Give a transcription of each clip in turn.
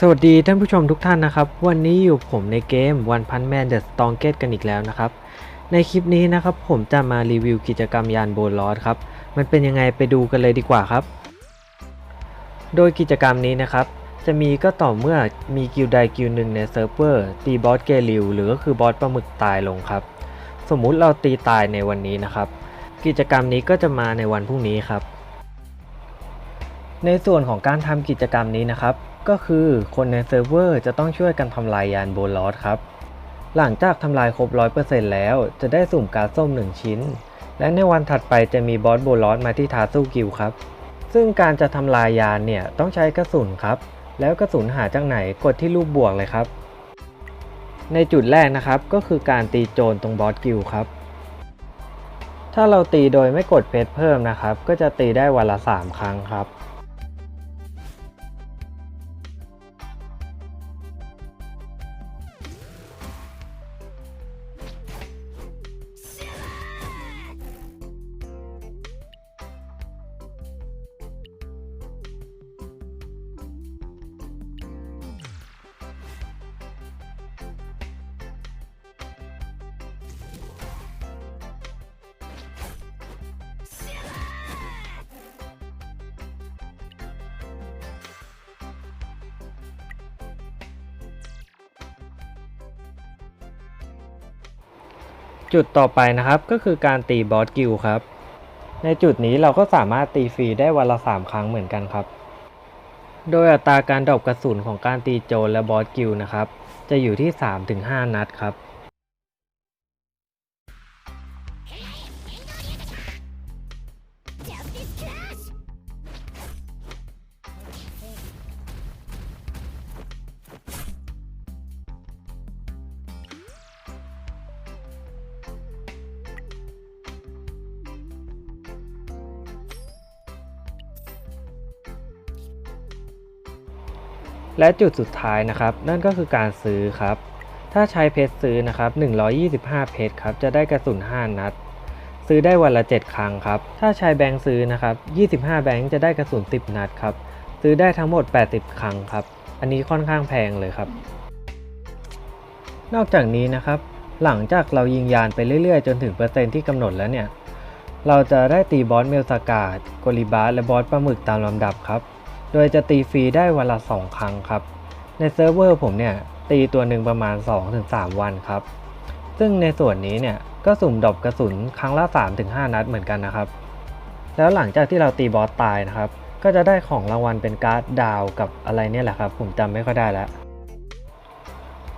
สวัสดีท่านผู้ชมทุกท่านนะครับ วันนี้อยู่ผมในเกม One Punch Man The Strongest กันอีกแล้วนะครับ ในคลิปนี้นะครับผมจะมารีวิวกิจกรรมยานโบลอสครับ มันเป็นยังไงไปดูกันเลยดีกว่าครับ โดยกิจกรรมนี้นะครับ จะมีก็ต่อเมื่อมีกิลด์ใดกิลหนึ่งในเซิร์ฟเวอร์ตีบอสเกลิวหรือก็คือบอสปลาหมึกตายลงครับ สมมุติเราตีตายในวันนี้นะครับ กิจกรรมนี้ก็จะมาในวันพรุ่งนี้ครับ ในส่วนของการทำกิจกรรมนี้นะครับ ก็คือคนในเซิร์ฟเวอร์จะต้องช่วยกันทำลายยานโบลอสครับ หลังจากทำลายครบ 100%แล้ว จะได้สุ่มการส้ม 1 ชิ้น และในวันถัดไปจะมีบอสโบลอสมาที่ทาสู้กิลครับ ซึ่งการจะทำลายยานเนี่ยต้องใช้กระสุนครับ แล้วกระสุนหาจากไหนกดที่รูปบวกเลยครับ ในจุดแรกนะครับก็คือการตีโจรตรงบอสกิลครับถ้าเราตีโดยไม่กดเพชรเพิ่มนะครับ ก็จะตีได้วันละ 3 ครั้งครับ จุดต่อไปนะครับก็คือการตีบอสกิลครับ ในจุดนี้เราก็สามารถตีฟรีได้วันละ 3 ครั้งเหมือนกันครับ โดยอัตราการดรอปกระสุนของการตีโจรและบอสกิลนะครับ จะอยู่ที่ 3-5 นัดครับ และจุดสุดท้ายนะครับ นั่นก็คือการซื้อครับ ถ้าใช้เพชรซื้อนะครับ 125 เพชรครับ จะได้กระสุน 5 นัด ซื้อได้วันละ 7 ครั้งครับ ถ้าใช้แบงค์ซื้อนะครับ 25 แบงค์จะได้กระสุน 10 นัดครับ ซื้อได้ทั้งหมด 80 ครั้งครับ อันนี้ค่อนข้างแพงเลยครับ นอกจากนี้นะครับ หลังจากเรายิงยานไปเรื่อยๆ จนถึงเปอร์เซ็นต์ที่กำหนดแล้วเนี่ย เราจะได้ตีบอสเมลสกาดกลิบาสและบอสปลาหมึกตามลำดับครับ โดยจะตีฟรีได้วันละ 2 ครั้งครับ ในเซิร์ฟเวอร์ผมเนี่ยตีตัวหนึ่งประมาณ 2-3 วันครับ ซึ่งในส่วนนี้เนี่ยก็สุ่มดอปกระสุนครั้งละ 3-5 นัดเหมือนกันนะครับ แล้วหลังจากที่เราตีบอสตายนะครับ ก็จะได้ของรางวัลเป็นการ์ดดาวกับอะไรเนี่ยแหละครับ ผมจำไม่ค่อยได้แล้ว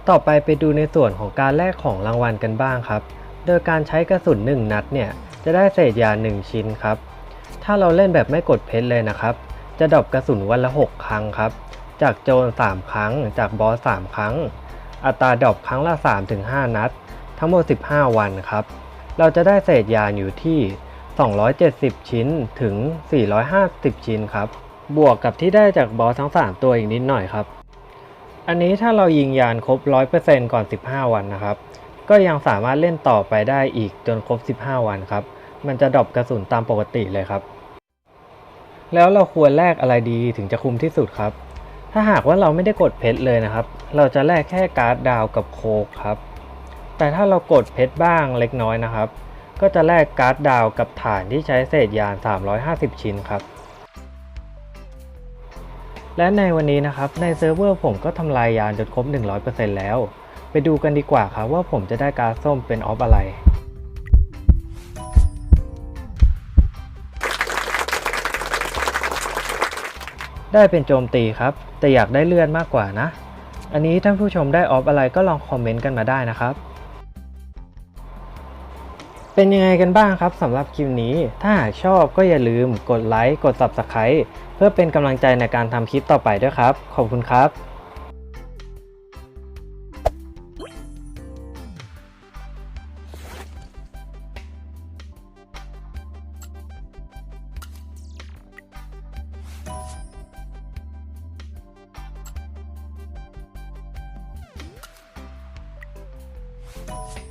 ต่อไปไปดูในส่วนของการแลกของรางวัลกันบ้างครับ โดยการใช้กระสุน 1 นัดเนี่ยจะได้เศษยา 1 ชิ้นครับ ถ้าเราเล่นแบบไม่กดเพชรเลยนะครับ จะดรอปกระสุนวันละ 6 ครั้งครับ จากโจร 3 ครั้ง จากบอส 3 ครั้ง อัตราดรอปครั้งละ 3-5 นัด ทั้งหมด 15 วันครับ เราจะได้เศษยานอยู่ที่ 270 ชิ้นถึง 450 ชิ้นครับ บวกกับที่ได้จากบอสทั้ง 3 ตัวอีกนิดหน่อยครับ อันนี้ถ้าเรายิงยานครบ 100%ก่อน 15 วันนะครับ ก็ยังสามารถเล่นต่อไปได้อีกจนครบ 15 วันครับ มันจะดรอปกระสุนตามปกติเลยครับ แล้วเราควรแลกอะไรดีถึงจะคุ้มที่สุดครับ ถ้าหากว่าเราไม่ได้กดเพชรเลยนะครับ เราจะแลกแค่การ์ดดาวกับโคกครับ แต่ถ้าเรากดเพชรบ้างเล็กน้อยนะครับ ก็จะแลกการ์ดดาวกับฐานที่ใช้เศษยาน 350 ชิ้นครับ และในวันนี้นะครับในเซิร์ฟเวอร์ผมก็ทำลายยานจนครบ 100%แล้ว ไปดูกันดีกว่าครับว่าผมจะได้การ์ดส้มเป็นออฟอะไร ได้เป็นโจมตีครับ แต่อยากได้เลื่อนมากกว่านะ อันนี้ท่านผู้ชมได้ออฟอะไรก็ลองคอมเมนต์กันมาได้นะครับ เป็นยังไงกันบ้างครับสำหรับคลิปนี้ ถ้าหากชอบก็อย่าลืมกดไลค์ กด Subscribe เพื่อเป็นกำลังใจในการทำคลิปต่อไปด้วยครับ ขอบคุณครับ you.